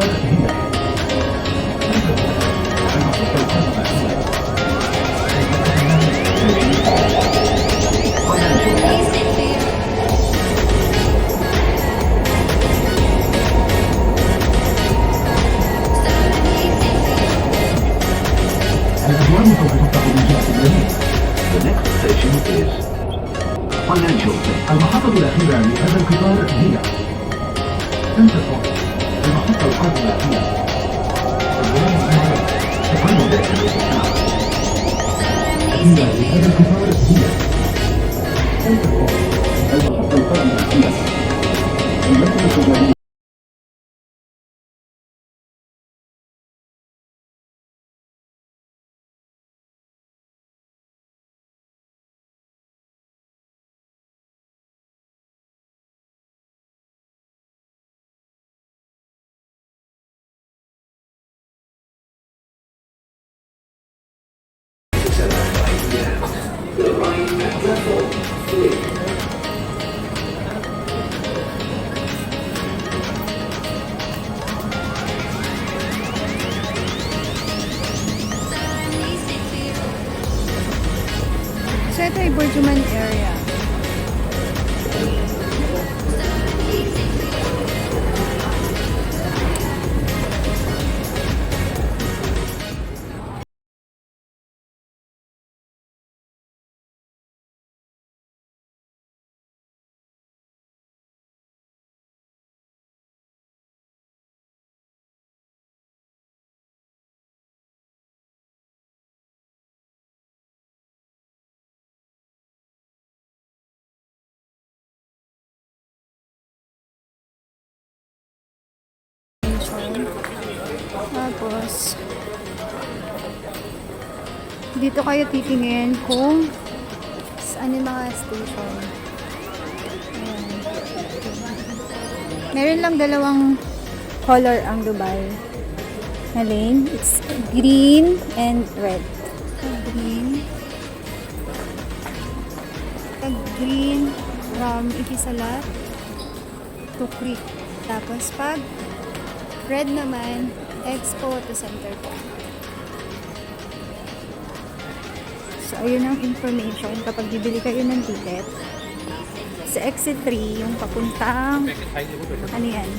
Pittsburgh. En la que se el pintor es. El pintor, el el páramo, el. El método de. So Tapos, dito kayo titingin kung saan yung mga station. Ayan. Meron lang dalawang color ang Dubai na lane. It's green and red. Green. Pag green from Ikisalat to Creek. Tapos pag red naman, Expo to Center Point. So, ayun ang information kapag bibili kayo ng ticket. Sa exit 3, yung papuntang, ano yan?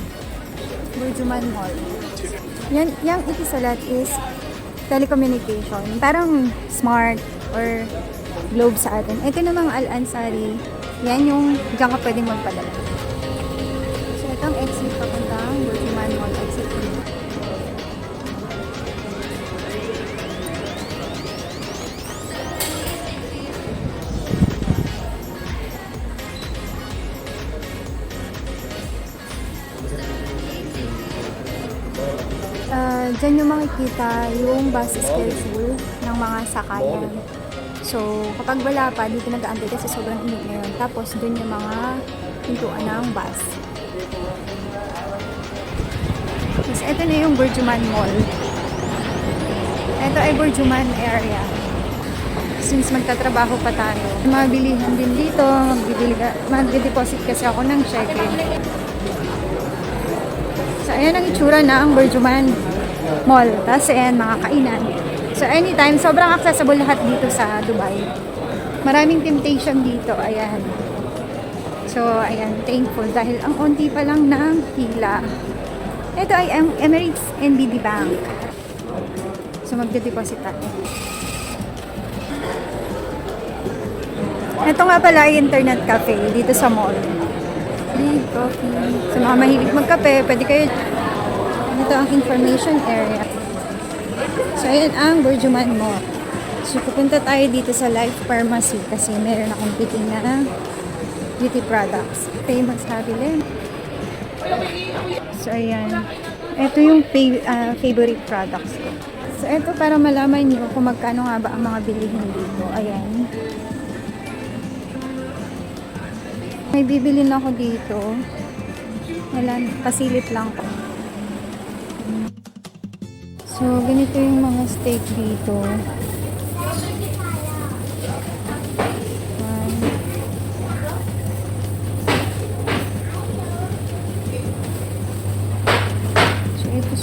Burjuman Mall. Yan, yung ikisalat is telecommunication. Parang smart or globe sa atin. Ito namang Al-Ansari. Yan yung diyan ka pwedeng magpadala. Uh, dyan yung makikita yung bus schedule ng mga sakayan. So, kapag wala pa, dito nag-aantay kasi sobrang init ngayon. Tapos, dun yung mga pintuan ng bus. Tapos, ito na yung Burjuman Mall. Ito ay Burjuman area. Since magtatrabaho pa tayo. Mga bilihan din dito. Mag-deposit kasi ako ng check-in. So, ayan ang itsura ng Burjuman Mall. Tapos, ayan, mga kainan. So, anytime, sobrang accessible lahat dito sa Dubai. Maraming temptation dito. Ayan. So, ayan, thankful dahil ang onti pa lang ng hila. Ito ay Em- Emirates NBD Bank. So, magde-deposit tayo. Ito nga pala ay internet cafe dito sa mall. Free coffee. Sa mga mahilig magkape, pwede kayo... Ito ang information area. So, ayan ang Burjuman Mall. So, pupunta tayo dito sa Life Pharmacy kasi meron akong biting na beauty products. Famous Habilin. So, ayan. Ito yung ah, favorite products ko. So, ito para malaman nyo kung magkano nga ba ang mga bilihin dito. Ayan. May bibili na ako dito. Wala, pasilip lang ko. So, ganito yung mga steak dito. So, ito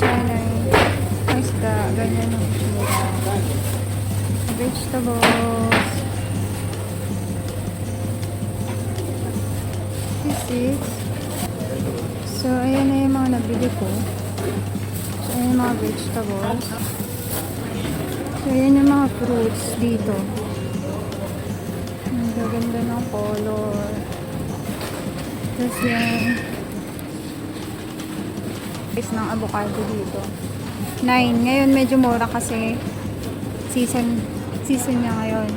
ganyan ang itsura. Vegetables. This is So, ayan na yung mga nabili ko. Yung mga vegetables. So, ayan yung mga fruits dito. Ang gaganda ng color. Tapos yan. Price ng avocado dito. 9. Ngayon medyo mura kasi season season niya ngayon.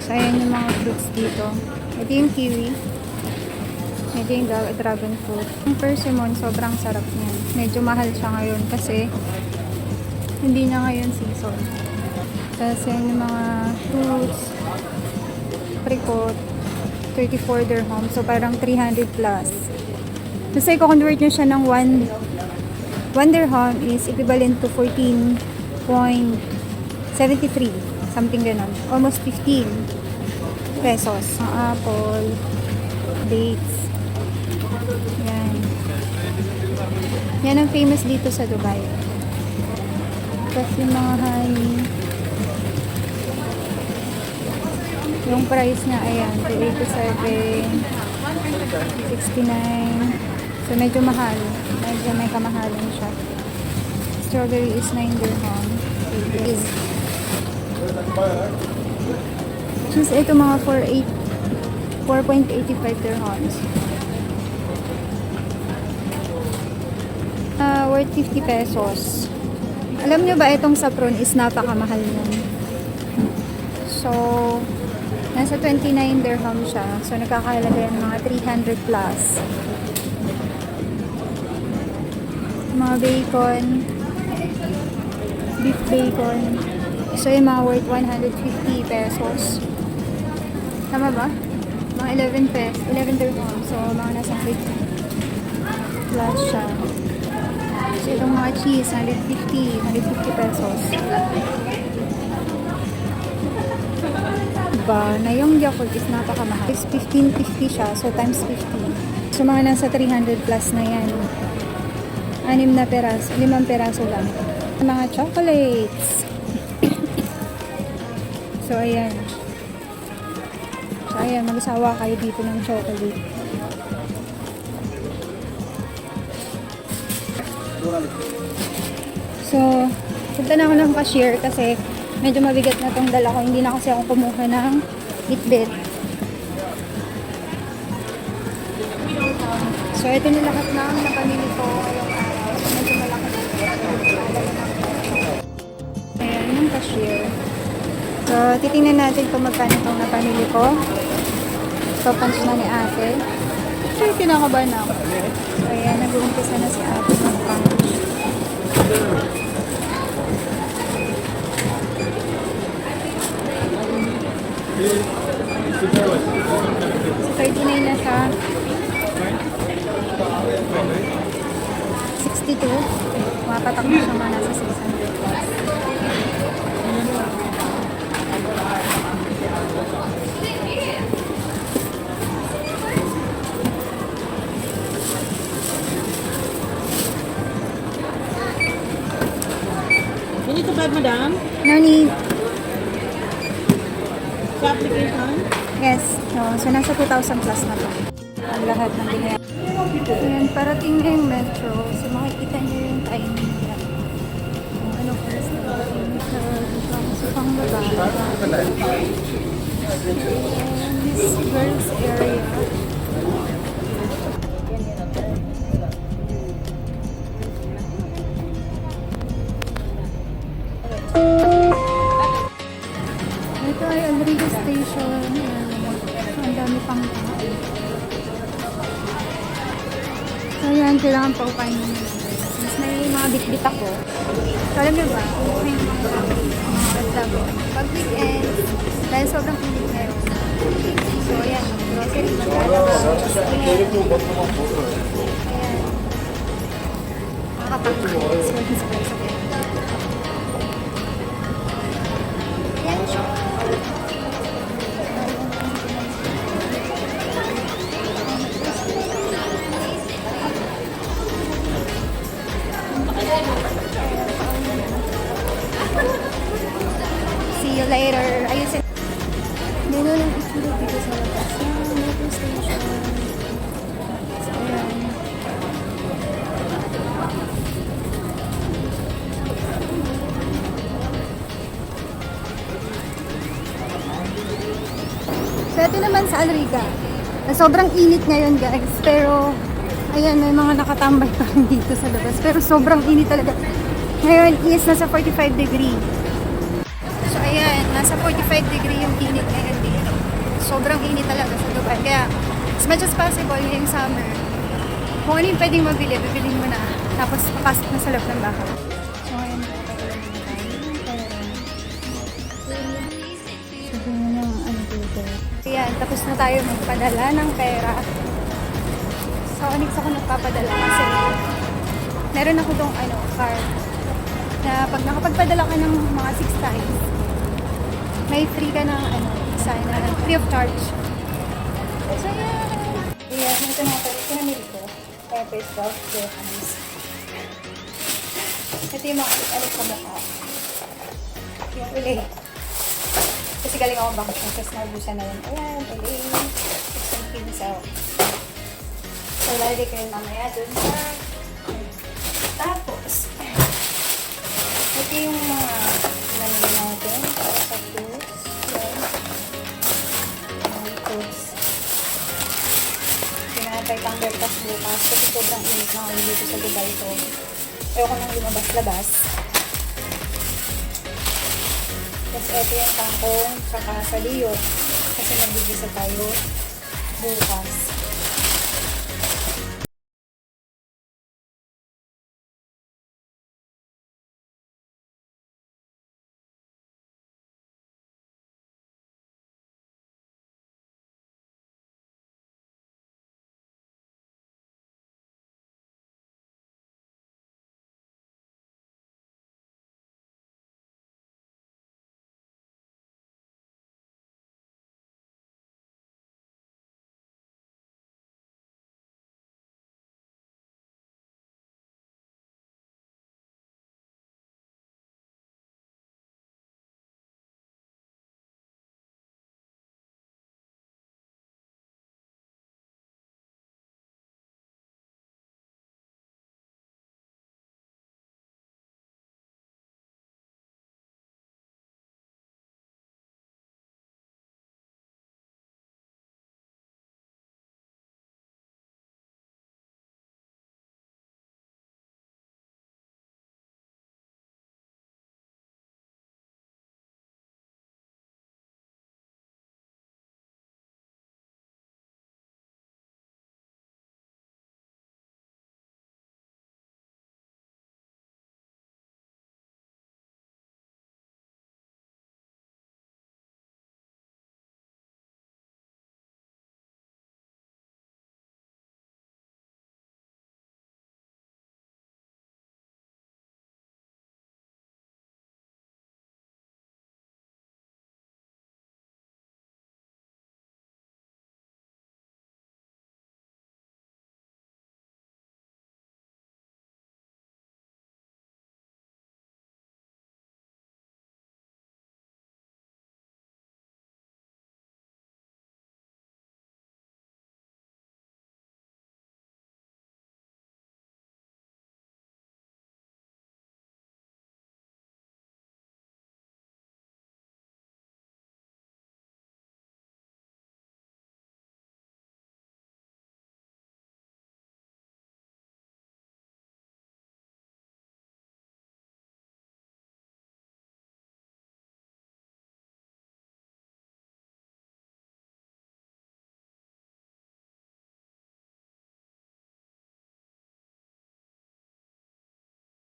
So, ayan yung mga fruits dito. Ito yung kiwi. Dra- dragon fruit. Yung persimmon, sobrang sarap niyan. Medyo mahal siya ngayon kasi hindi na ngayon season. Tapos yan yung mga fruits, apricot, 34 dirham. So, parang 300 plus. Kasi i-convert nyo siya ng 1 1 dirham is equivalent to 14.73. Something ganon. Almost 15 pesos. Ang apple, dates. Yan. Yan ang famous dito sa Dubai. Tapos yung mga honey. Yung price niya, ayan, 287, 69. So, medyo mahal. Medyo may kamahalan siya. Strawberry is 9 dirham. Is. Since ito mga 4.8 4.85 dirhams. Worth 50 pesos. Alam nyo ba itong saffron is napakamahal nun? So, nasa 29 dirham siya. So, nagkakahalaga yan mga 300 plus. Mga bacon, beef bacon. So, yung mga worth 150 pesos. Tama ba? Mga 11 pesos, 11 dirham. So, mga nasa 50 plus siya. So, itong mga cheese, 150, 150 pesos. Diba, na yung Yakult is napakamahal. Is 1550 siya, so times 50. So, mga nasa 300 plus na yan. Anim na peraso, limang peraso lang. Mga chocolates. so, ayan. So, ayan, mag-asawa kayo dito ng chocolate. So, punta na ako ng cashier kasi medyo mabigat na tong dala ko. Hindi na kasi ako kumuha ng itbit. So, ito na lahat ng napamili ko ngayong araw. Medyo malaki. Ayan, yung cashier. So, titingnan natin kung magkano itong napamili ko. So, punch na ni ate. Actually, kinakabahan na ako. So, ayan, nag-uumpisa na si ate ng punch. So, 39 na siya. 62. Mapatak na siya mga nasa 600 need. sa application. Yes. No, so, nasa 2,000 plus na to. Ang lahat ng binaya. Ayan, parating na yung metro. So, makikita niyo yung timing niya. Kung ano oras na ba. So, sa pangbaba. And this girls area. Ito ay Rodriguez Station. Ayan. Ang dami pang tao. So yan, kailangan pa upahin mo. Mas may mga bitbit ako. So alam niyo ba, may mga travel. Pag weekend, dahil sobrang init ngayon. So ayan, grocery, maglalaba. Ayan. Ayan. Makakapagod. So, sabay-sabay. Yan siya. Ito naman sa Alriga. Sobrang init ngayon, guys. Pero, ayan, may mga nakatambay pa rin dito sa labas. Pero sobrang init talaga. Ngayon is nasa 45 degree. So, ayan, nasa 45 degree yung init ngayon dito. Sobrang init talaga sa Dubai. Kaya, as much as possible, yung summer, kung ano yung pwedeng mabili, bibilin mo na. Tapos, papasok na sa loob ng bahay. So, ayan, Sabi mo ng ano dito. Ayan, tapos na tayo magpadala ng pera. Sa Onyx ako nagpapadala kasi meron ako tong ano, card na pag nakapagpadala ka ng mga 6 times, may free ka ng ano, isa na free of charge. So, yeah. Ayan, ito na pala. Ito na nito. Pepe 12 dirhams. Ito yung mga ano sa mukha. Yung uli. Kasi galing ako bakasyon, tapos naubusan na yun. Ayan, uli. 16 pinsel. So, lalagay ko yun mamaya dun sa... Tapos, ito yung mga lamigin natin para sa tools. Yan. Mga tools. Pinatay pang bertas bukas kasi sobrang init na ngayon dito sa Dubai. So, ayoko nang lumabas-labas. Ito yung kangkong, saka sa liyo. Kasi nagbibisa tayo bukas.